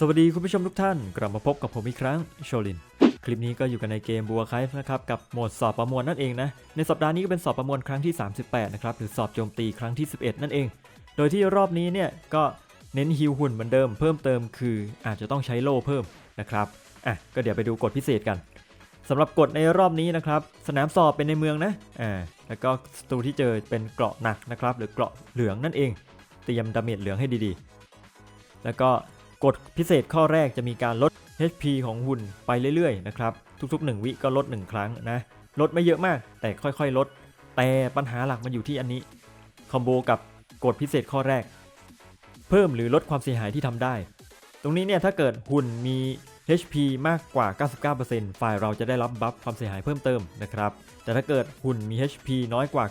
สวัสดีคุณผู้ชมทุกท่าน กลับมาพบกับผมอีกครั้งโชลิน คลิปนี้ก็อยู่กันในเกมบัวไคฟ์นะครับกับโหมดสอบประมวลนั่นเองนะในสัปดาห์นี้ก็เป็นสอบประมวลครั้งที่ 38 นะครับหรือสอบโจมตีครั้งที่ 11 นั่นเอง โดยที่รอบนี้เนี่ยก็เน้นฮิวหุ่นเหมือนเดิมเพิ่มเติมคืออาจจะต้องใช้โล่เพิ่มนะครับอะก็เดี๋ยวไปดูกฎพิเศษกันสำหรับกฎในรอบนี้นะครับสนามสอบเป็นในเมืองนะอ่าแล้วก็ศัตรูที่เจอเป็นเกราะหนักนะครับหรือเกราะเหลืองนั่นเอง เตรียมดาเมจเหลืองให้ดีๆ แล้วก็ กฎพิเศษข้อแรกจะมีการลด HP ของหุ่นไปเรื่อยๆนะครับทุกๆ 1 วิก็ลด 1 ครั้งนะลดไม่เยอะมาก แต่ค่อยๆ ลด แต่ปัญหาหลักมันอยู่ที่อันนี้คอมโบกับกฎพิเศษข้อแรก เพิ่มหรือลดความเสียหายที่ทำได้ ตรงนี้เนี่ยถ้าเกิดหุ่นมี HP มากกว่า 99%ฝ่ายเราจะได้รับบัฟความเสียหายเพิ่มเติมนะครับ แต่ถ้าเกิดหุ่นมี HP น้อยกว่า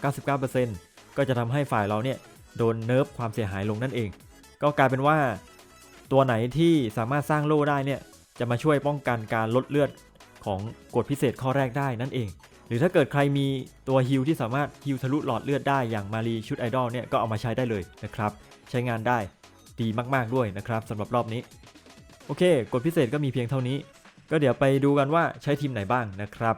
99%ก็จะทำให้ฝ่ายเราเนี่ยโดนเนิร์ฟความเสียหายลงนั่นเอง ก็กลายเป็นว่า ตัวไหนที่สามารถสร้างโล่ได้เนี่ยจะมาช่วยป้องกันการลดเลือดของกฎพิเศษข้อแรกได้นั่นเอง หรือถ้าเกิดใครมีตัวฮิลที่สามารถฮิลทะลุหลอดเลือดได้อย่างมารีชุดไอดอลเนี่ยก็เอามาใช้ได้เลยนะครับ ใช้งานได้ดีมากๆด้วยนะครับสำหรับรอบนี้ โอเคกฎพิเศษก็มีเพียงเท่านี้ ก็เดี๋ยวไปดูกันว่าใช้ทีมไหนบ้างนะครับ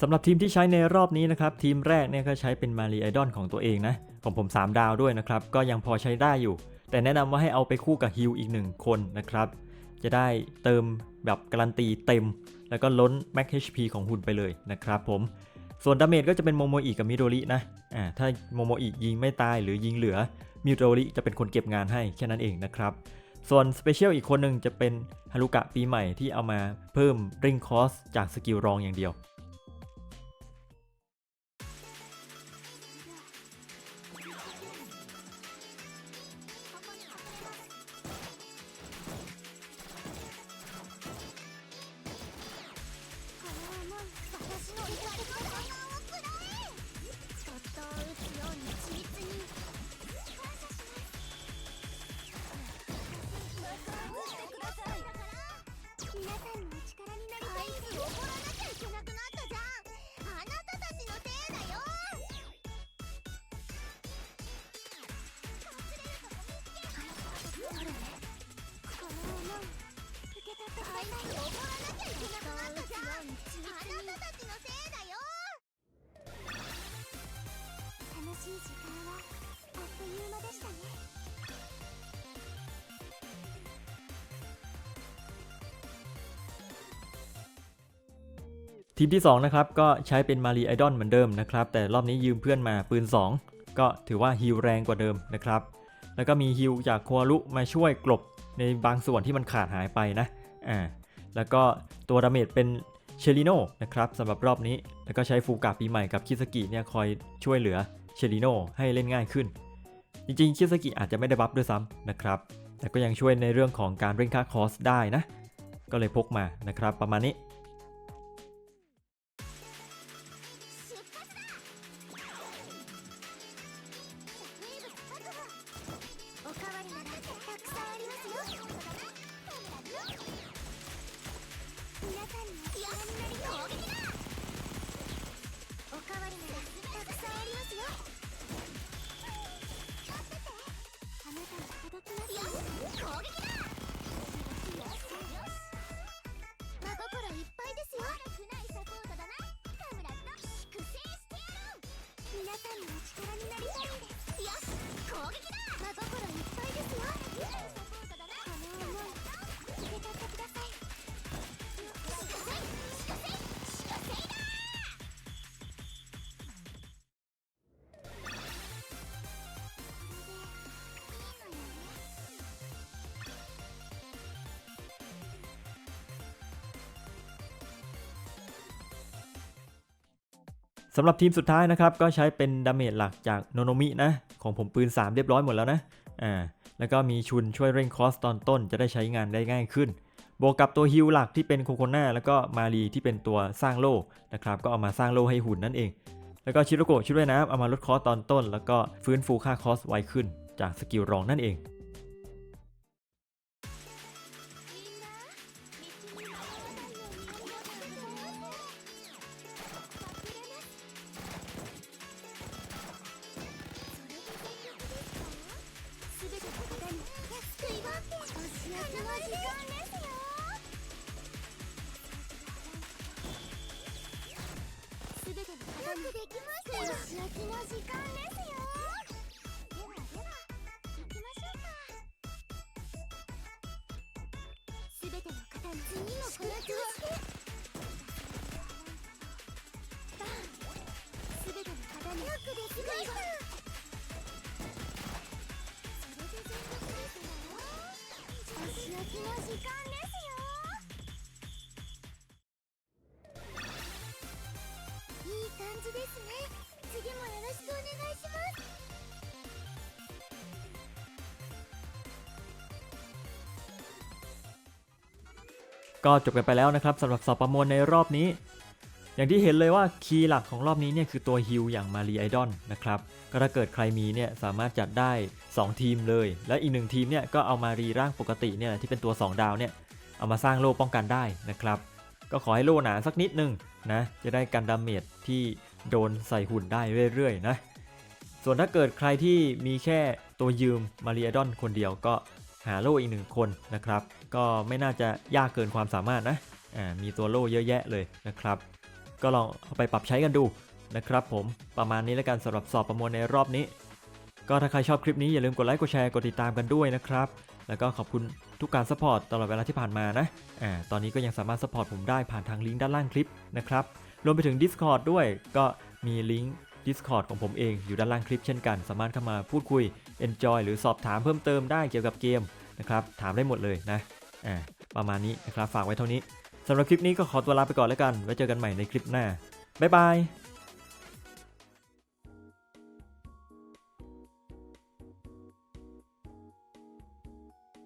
สำหรับทีมที่ใช้ในรอบนี้นะครับ ทีมแรกเนี่ยก็ใช้เป็นมารีไอดอลของตัวเองนะของผม 3 ดาวด้วยนะครับ ก็ยังพอใช้ได้อยู่ แต่แนะนำว่าให้เอาไปคู่กับฮิลอีก1คนนะครับ จะได้เติมแบบการันตีเต็ม แล้วก็ล้น Max HP ของหุ่นไปเลยนะครับผม ส่วนดาเมจก็จะเป็นโมโมอิกับมิโดรินะอ่าถ้าโมโมอิยิงไม่ตายหรือยิงเหลือมิโดริจะเป็นคนเก็บงานให้แค่นั้นเองนะครับส่วนสเปเชียลอีกคนหนึ่งจะเป็นฮารุกะปีใหม่ที่เอามาเพิ่มริงคอสจากสกิลรองอย่างเดียว け取ってください怒らなきゃいけなくなったじゃんあなたたちのせいだよ楽しい時間はあっという間でしたね ทีมที่ 2 นะครับ ก็ใช้เป็นมารีไอดอลเหมือนเดิมนะครับ แต่รอบนี้ยืมเพื่อนมาปืน 2 ก็ถือว่าฮิลแรงกว่าเดิมนะครับ แล้วก็มีฮิลจากโคอารุมาช่วยกลบในบางส่วนที่มันขาดหายไปนะ อ่าแล้วก็ตัวดาเมจเป็นเชลิโนนะครับสำหรับรอบนี้ แล้วก็ใช้ฟูกาปีใหม่กับคิสกิเนี่ยคอยช่วยเหลือเชลิโนให้เล่นง่ายขึ้น จริงๆคิสกิอาจจะไม่ได้บัฟด้วยซ้ำนะครับ แต่ก็ยังช่วยในเรื่องของการเร่งค่าคอสได้นะ ก็เลยพกมานะครับประมาณนี้ สำหรับทีมสุดท้ายนะครับก็ใช้เป็นดาเมจหลักจากโนโนมินะของผมปืน 3 เรียบร้อยหมดแล้วนะอ่าแล้วก็มีชุนช่วยเร่งคอสตอนต้นจะได้ใช้งานได้ง่ายขึ้น บวกกับตัวฮิลหลักที่เป็นโคโคนาแล้วก็มารีที่เป็นตัวสร้างโล่นะครับก็เอามาสร้างโล่ให้หุ่นนั่นเอง แล้วก็ชิโรโกะชุดว่ายน้ำเอามาลดคอสตอนต้น แล้วก็ฟื้นฟูค่าคอสไวขึ้นจากสกิลรองนั่นเอง きの時間ですよではでは行きましょうかすべての方に次もこの調子ですべての方によくできましたそれで全力ですよお仕置きの時間ですいい感じですね。 願いします ก็จบกันไปแล้วนะครับสำหรับสอบประมวลในรอบนี้ อย่างที่เห็นเลยว่าคีย์หลักของรอบนี้เนี่ยคือตัวฮิลอย่างมารีไอดอนนะครับก็ถ้าเกิดใครมีเนี่ยสามารถจัดได้ 2 ทีมเลย และอีกหนึ่งทีมเนี่ยก็เอามารีร่างปกติเนี่ยที่เป็นตัว 2 ดาวเนี่ยเอามาสร้างโล่ป้องกันได้นะครับ ก็ขอให้โล่หนาสักนิดนึงนะจะได้กันดาเมจที่โดนใส่หุ่นได้เรื่อยๆนะ ส่วนถ้าเกิดใครที่มีแค่ตัวยืมมารีไอดอนคนเดียวก็หาโล่อีกหนึ่งคนนะครับ ก็ไม่น่าจะยากเกินความสามารถนะมีตัวโล่เยอะแยะเลยนะครับ ก็ลองเอาไปปรับใช้กันดูนะครับผมประมาณนี้แล้วกันสำหรับสอบประมวลในรอบนี้ ก็ถ้าใครชอบคลิปนี้อย่าลืมกดไลค์กดแชร์กดติดตามกันด้วยนะครับ แล้วก็ขอบคุณทุกการสปอร์ตตลอดเวลาที่ผ่านมานะอ่าตอนนี้ก็ยังสามารถสปอร์ตผมได้ผ่านทางลิงก์ด้านล่างคลิปนะครับรวมไปถึง Discord ด้วยก็มีลิงก์ Discord ของผมเองอยู่ด้านล่างคลิปเช่นกัน สามารถเข้ามาพูดคุย Enjoy หรือสอบถามเพิ่มเติมได้เกี่ยวกับเกมนะครับถามได้หมดเลยนะอ่าประมาณนี้นะครับฝากไว้เท่านี้สำหรับคลิปนี้ก็ขอตัวลาไปก่อนแล้วกัน ไว้เจอกันใหม่ในคลิปหน้าบ๊ายบาย